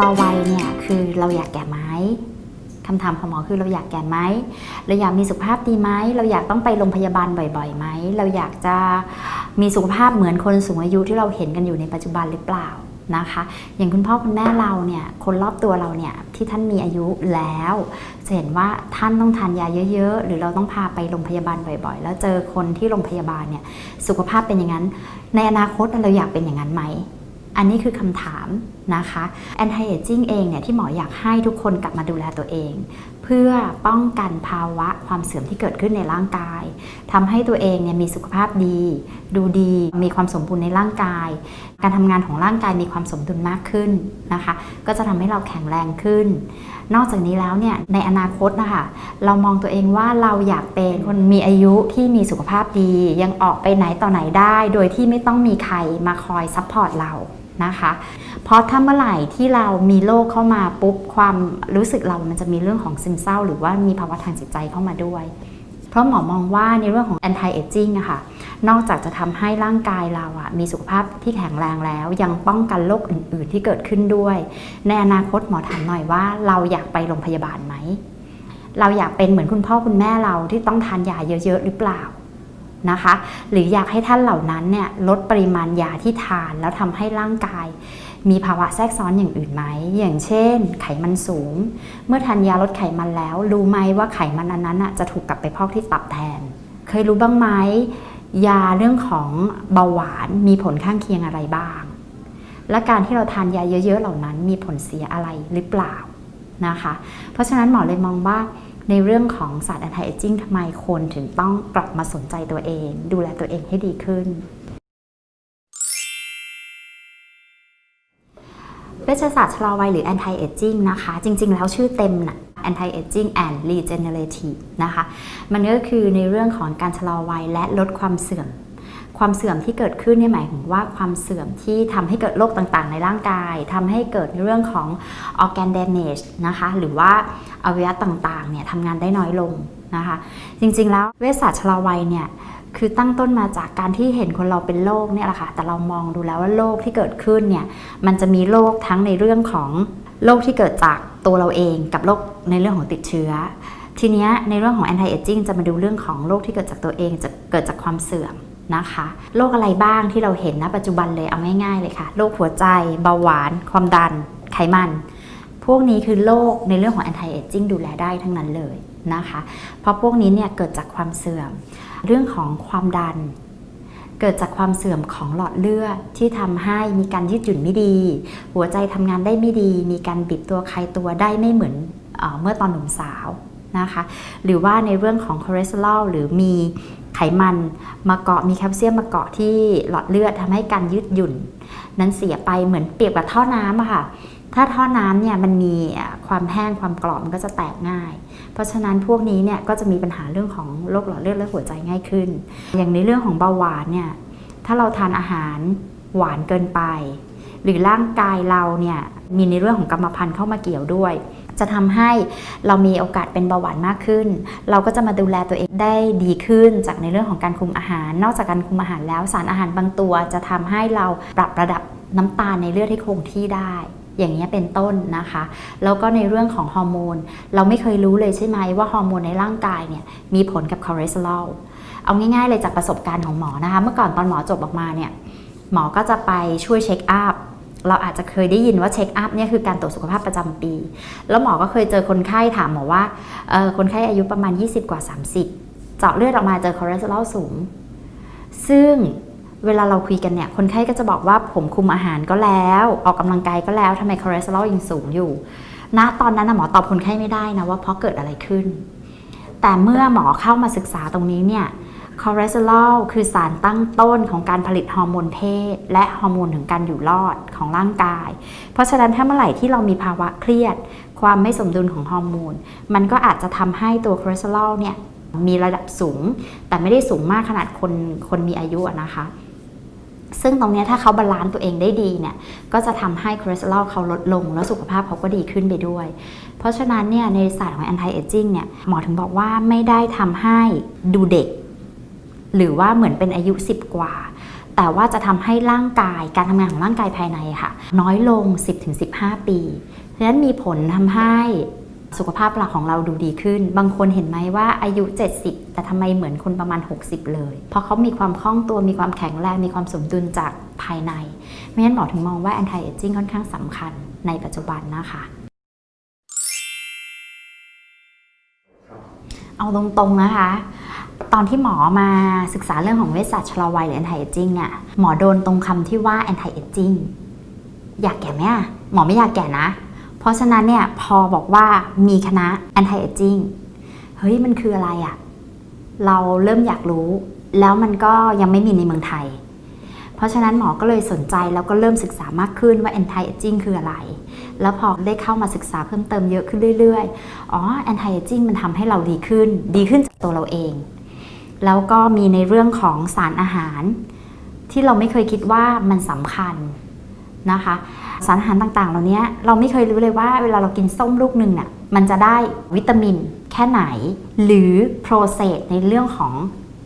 ลอวัยเนี่ยคือเราอยากแก่ไหมคำถามของหมอคือเราอยากแก่ไหมเราอยากมีสุขภาพดีไหมเราอยากต้องไปโรงพยาบาลบ่อยๆไหมเราอยากจะมีสุขภาพเหมือนคนสูงอายุที่เราเห็นกันอยู่ในปัจจุบันหรือเปล่านะคะ อย่างคุณพ่อคุณแม่เราเนี่ยคนรอบตัวเราเนี่ยที่ท่านมีอายุแล้วจะเห็นว่าท่านต้องทานยาเยอะ ๆ หรือเราต้องพาไปโรงพยาบาลบ่อย ๆ แล้วเจอคนที่โรงพยาบาลเนี่ยสุขภาพเป็นอย่างนั้น ในอนาคตเราอยากเป็นอย่างนั้นไหม อันนี้คือคำถามนะคะ anti aging เองเนี่ยที่หมออยากให้ทุกคนกลับมาดูแลตัวเอง เพื่อป้องกันภาวะความเสื่อมที่เกิดขึ้นในร่างกายทำให้ตัวเองเนี่ยมีสุขภาพดี ดูดี มีความสมบูรณ์ในร่างกาย การทำงานของร่างกายมีความสมดุลมากขึ้นนะคะ ก็จะทำให้เราแข็งแรงขึ้น นอกจากนี้แล้วเนี่ยในอนาคตนะคะเรามองตัวเองว่าเราอยากเป็นคนมีอายุที่มีสุขภาพดี ยังออกไปไหนต่อไหนได้ โดยที่ไม่ต้องมีใครมาคอยซัพพอร์ตเรา นะคะ เพราะถ้าเมื่อไหร่ที่เรามีโรคเข้ามาปุ๊บความรู้สึกเรามันจะมีเรื่องของซึมเศร้า หรือว่ามีภาวะทางจิตใจเข้ามาด้วย เพราะหมอมองว่าในเรื่องของ anti aging อะค่ะนอกจากจะทำให้ร่างกายเราอะมีสุขภาพที่แข็งแรงแล้ว ยังป้องกันโรคอื่น ๆ ที่เกิดขึ้นด้วย ในอนาคตหมอถามหน่อยว่าเราอยากไปโรงพยาบาลไหมเราอยากเป็นเหมือนคุณพ่อคุณแม่เราที่ต้องทานยาเยอะ ๆ หรือเปล่า นะคะ หรืออยากให้ท่านเหล่านั้นเนี่ยลดปริมาณยาที่ทานแล้วทำให้ร่างกาย มีภาวะแทรกซ้อนอย่างอื่นไหม อย่างเช่น ไขมันสูง เมื่อทานยาลดไขมันแล้ว รู้ไหมว่าไขมันอันนั้นน่ะจะถูกกลับไปพอกที่ตับแทน เคยรู้บ้างไหมยาเรื่องของเบาหวานมีผลข้างเคียงอะไรบ้าง และการที่เราทานยาเยอะ ๆ เหล่านั้นมีผลเสียอะไรหรือเปล่านะคะ เพราะฉะนั้นหมอเลยมองว่า ในเรื่องของศาสตร์ anti aging ทำไมคนถึงต้องกลับมาสนใจตัวเอง ดูแลตัวเองให้ดีขึ้นเวชศาสตร์ชะลอวัยหรือ anti aging นะคะ จริง ๆ แล้วชื่อเต็มนะ anti aging and regenerative นะคะ มันก็คือในเรื่องของการชะลอวัยและลดความเสื่อม ความเสื่อมที่เกิดขึ้นนี่หมายถึงว่าความเสื่อมที่ทำให้เกิดโรคต่างๆ ในร่างกายทำให้เกิดในเรื่องของ organ damage นะคะหรือว่าอวัยวะต่างๆเนี่ยทำงานได้น้อยลงนะคะ จริงๆแล้วเวชศาสตร์ชะลอวัยเนี่ยคือตั้งต้นมาจากการที่เห็นคนเราเป็นโรคเนี่ยแหละค่ะแต่เรามองดูแล้วว่าโรคที่เกิดขึ้นเนี่ยมันจะมีโรคทั้งในเรื่องของโรคที่เกิดจากตัวเราเองกับโรคในเรื่องของติดเชื้อ ทีนี้ในเรื่องของ anti aging จะมาดูเรื่องของโรคที่เกิดจากตัวเองจะเกิดจากความเสื่อม นะคะโรคอะไรบ้างที่เราเห็นณปัจจุบันเลยเอาง่าย ๆ เลยค่ะโรคหัวใจเบาหวาน ความดัน ไขมัน พวกนี้คือโรคในเรื่องของ anti aging ดูแลได้ทั้งนั้นเลยนะคะ เพราะพวกนี้เนี่ยเกิดจากความเสื่อม เรื่องของความดัน เกิดจากความเสื่อมของหลอดเลือดที่ทำให้มีการยืดหยุ่นไม่ดี หัวใจทำงานได้ไม่ดี มีการบิดตัวคลายตัวได้ไม่เหมือนเอเมื่อตอนหนุ่มสาวนะคะ หรือว่าในเรื่องของคอเลสเตอรอลหรือมี ไขมันมาเกาะมีแคลเซียมมาเกาะที่หลอดเลือดทำให้การยืดหยุ่น นั้นเสียไปเหมือนเปรียบกับท่อน้ำอะค่ะถ้าท่อน้ำเนี่ยมันมีความแห้งความกรอบมันก็จะแตกง่าย เพราะฉะนั้นพวกนี้เนี่ยก็จะมีปัญหาเรื่องของโรคหลอดเลือดและหัวใจง่ายขึ้น อย่างในเรื่องของเบาหวานเนี่ยถ้าเราทานอาหารหวานเกินไป หรือร่างกายเราเนี่ยมีในเรื่องของกรรมพันธุ์เข้ามาเกี่ยวด้วย จะทำให้เรามีโอกาสเป็นเบาหวานมากขึ้น เราก็จะมาดูแลตัวเองได้ดีขึ้นจากในเรื่องของการคุมอาหาร นอกจากการคุมอาหารแล้วสารอาหารบางตัว จะทำให้เราปรับระดับน้ำตาลในเลือดให้คงที่ได้ อย่างนี้เป็นต้นนะคะ แล้วก็ในเรื่องของฮอร์โมน เราไม่เคยรู้เลยใช่ไหมว่าฮอร์โมนในร่างกายเนี่ยมีผลกับคอเลสเตอรอลเอาง่ายๆเลยจากประสบการณ์ของหมอนะคะ เมื่อก่อนตอนหมอจบออกมาเนี่ยหมอก็จะไปช่วยเช็คอัพ เราอาจจะเคยได้ยินว่าเช็คอัพเนี่ยคือการตรวจสุขภาพประจำปี แล้วหมอก็เคยเจอคนไข้ถามหมอว่าคนไข้อายุประมาณ 20 กว่า 30 เจาะเลือดออกมาเจอคอเลสเตอรอลสูง ซึ่งเวลาเราคุยกันเนี่ย คนไข้ก็จะบอกว่าผมคุมอาหารก็แล้ว ออกกำลังกายก็แล้วทำไมคอเลสเตอรอลยังสูงอยู่ณตอนนั้นนะหมอตอบคนไข้ไม่ได้นะว่าเพราะเกิดอะไรขึ้น แต่เมื่อหมอเข้ามาศึกษาตรงนี้เนี่ย คอเลสเตอรอลคือสารตั้งต้นของการผลิตฮอร์โมนเพศ และฮอร์โมนถึงการอยู่รอดของร่างกาย เพราะฉะนั้นถ้าเมื่อไหร่ที่เรามีภาวะเครียด ความไม่สมดุลของฮอร์โมน มันก็อาจจะทำให้ตัวคอเลสเตอรอลเนี่ยมีระดับสูง แต่ไม่ได้สูงมากขนาดคนคนมีอายุนะคะ ซึ่งตรงนี้ถ้าเขาบาลานซ์ตัวเองได้ดีเนี่ยก็จะทำให้คอเลสเตอรอลเขาลดลง แล้วสุขภาพเขาก็ดีขึ้นไปด้วย เพราะฉะนั้นเนี่ยในศาสตร์ของ anti aging เนี่ยหมอถึงบอกว่าไม่ได้ทำให้ดูเด็ก หรือว่าเหมือนเป็นอายุ 10 กว่าแแต่ว่าจะทำให้ร่างกายการทำงานของร่างกายภายในค่ะ น้อยลง 10-15 ปีเพราะฉะนั้นมีผลทำให้สุขภาพหลักของเราดูดีขึ้น บางคนเห็นไหมว่าอายุ 70 แต่ทำไมเหมือนคนประมาณ 60 เลย เพราะเขามีความคล่องตัวมีความแข็งแรง มีความสมดุลจากภายใน ไม่งั้นหมอถึงมองว่า anti aging ค่อนข้างสำคัญในปัจจุบันนะคะ เอาตรงๆนะคะ ตอนที่หมอมาศึกษาเรื่องของเวชศาสตร์ชะลอวัยหรือ anti aging เนี่ยหมอโดนตรงคำที่ว่า anti aging อยากแก่ไหมอะหมอไม่อยากแก่นะ เพราะฉะนั้นเนี่ยพอบอกว่ามีคณะ anti aging เฮ้ยมันคืออะไรอะเราเริ่มอยากรู้ แล้วมันก็ยังไม่มีในเมืองไทย เพราะฉะนั้นหมอก็เลยสนใจแล้วก็เริ่มศึกษามากขึ้นว่า anti aging คืออะไร แล้วพอได้เข้ามาศึกษาเพิ่มเติมเยอะขึ้นเรื่อยๆ อ๋อ anti aging มันทำให้เราดีขึ้น ดีขึ้นจากตัวเราเอง แล้วก็มีในเรื่องของสารอาหาร ที่เราไม่เคยคิดว่ามันสำคัญนะคะ สารอาหารต่างๆ เหล่านี้เราไม่เคยรู้เลยว่าเวลาเรากินส้มลูกหนึ่งน่ะมันจะได้วิตามินแค่ไหน หรือโปรเซสในเรื่องของ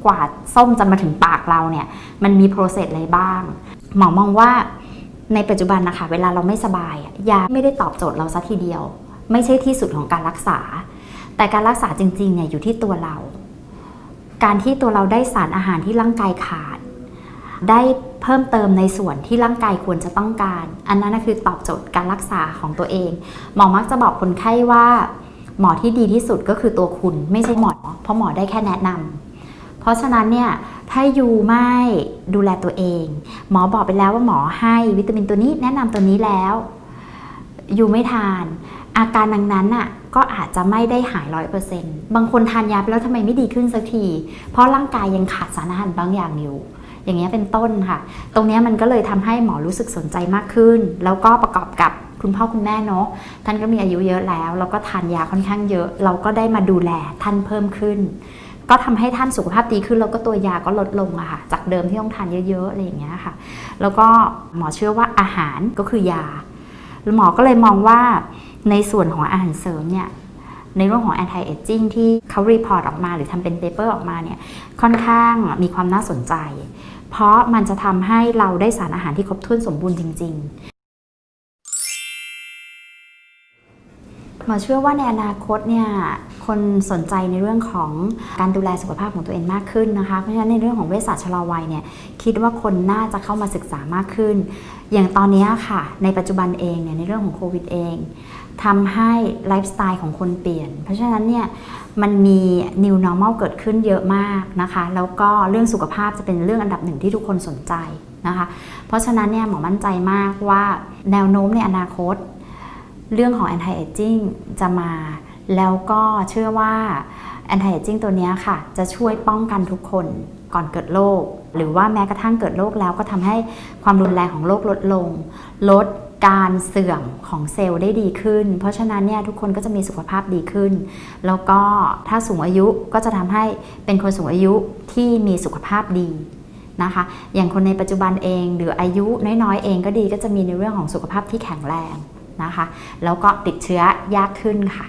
กว่าส้มจะมาถึงปากเราเนี่ยมันมีโปรเซสอะไรบ้าง หมอมองว่าในปัจจุบันนะคะเวลาเราไม่สบายยาไม่ได้ตอบโจทย์เราซะทีเดียว ไม่ใช่ที่สุดของการรักษา แต่การรักษาจริงๆเนี่ยอยู่ที่ตัวเรา การที่ตัวเราได้สารอาหารที่ร่างกายขาด ได้เพิ่มเติมในส่วนที่ร่างกายควรจะต้องการ อันนั้นคือตอบโจทย์การรักษาของตัวเอง หมอมักจะบอกคนไข้ว่าหมอที่ดีที่สุดก็คือตัวคุณไม่ใช่หมอ เพราะหมอได้แค่แนะนำเพราะฉะนั้นเนี่ยถ้ายูไม่ดูแลตัวเอง หมอบอกไปแล้วว่าหมอให้วิตามินตัวนี้แนะนำตัวนี้แล้วยูไม่ทาน อาการดังนั้นน่ะก็อาจจะไม่ได้หายร้อยเปอร์เซ็นต์บางคนทานยาไปแล้วทำไมไม่ดีขึ้นสักที เพราะร่างกายยังขาดสารอาหารบางอย่างอยู่ อย่างเงี้ยเป็นต้นค่ะ ตรงเนี้ยมันก็เลยทำให้หมอรู้สึกสนใจมากขึ้น แล้วก็ประกอบกับคุณพ่อคุณแม่เนาะท่านก็มีอายุเยอะแล้ว แล้วก็ทานยาค่อนข้างเยอะ เราก็ได้มาดูแลท่านเพิ่มขึ้น ก็ทำให้ท่านสุขภาพดีขึ้น แล้วก็ตัวยาก็ลดลงอะค่ะ จากเดิมที่ต้องทานเยอะๆอะไรอย่างเงี้ยค่ะ แล้วก็หมอเชื่อว่าอาหารก็คือยาหมอก็เลยมองว่า ในส่วนของอาหารเสริมเนี่ยในเรื่องของ anti aging ที่เขารีพอร์ตออกมาหรือทำเป็นเปเปอร์ออกมาเนี่ยค่อนข้างมีความน่าสนใจ เพราะมันจะทำให้เราได้สารอาหารที่ครบถ้วนสมบูรณ์จริง ๆ หมอเชื่อว่าในอนาคตเนี่ยคนสนใจในเรื่องของการดูแลสุขภาพของตัวเองมากขึ้นนะคะเพราะฉะนั้นในเรื่องของเวชศาสตร์ชะลอวัยเนี่ยคิดว่าคนน่าจะเข้ามาศึกษามากขึ้น อย่างตอนนี้ค่ะ ในปัจจุบันเองเนี่ยในเรื่องของโควิดเอง ทำให้ไลฟ์สไตล์ของคนเปลี่ยน เพราะฉะนั้นเนี่ยมันมี new normal เกิดขึ้นเยอะมากนะคะ แล้วก็เรื่องสุขภาพจะเป็นเรื่องอันดับหนึ่งที่ทุกคนสนใจนะคะ เพราะฉะนั้นเนี่ยหมอมั่นใจมากว่าแนวโน้มในอนาคต เรื่องของ anti aging จะมา แล้วก็เชื่อว่า anti aging ตัวนี้ค่ะ จะช่วยป้องกันทุกคนก่อนเกิดโรคหรือว่าแม้กระทั่งเกิดโรคแล้วก็ทำให้ความรุนแรงของโรคลดลง ลด การเสื่อมของเซลล์ได้ดีขึ้น เพราะฉะนั้นเนี่ยทุกคนก็จะมีสุขภาพดีขึ้น แล้วก็ถ้าสูงอายุก็จะทำให้เป็นคนสูงอายุที่มีสุขภาพดีนะคะ อย่างคนในปัจจุบันเองหรืออายุน้อยๆเองก็ดีก็จะมีในเรื่องของสุขภาพที่แข็งแรงนะคะ แล้วก็ติดเชื้อยากขึ้นค่ะ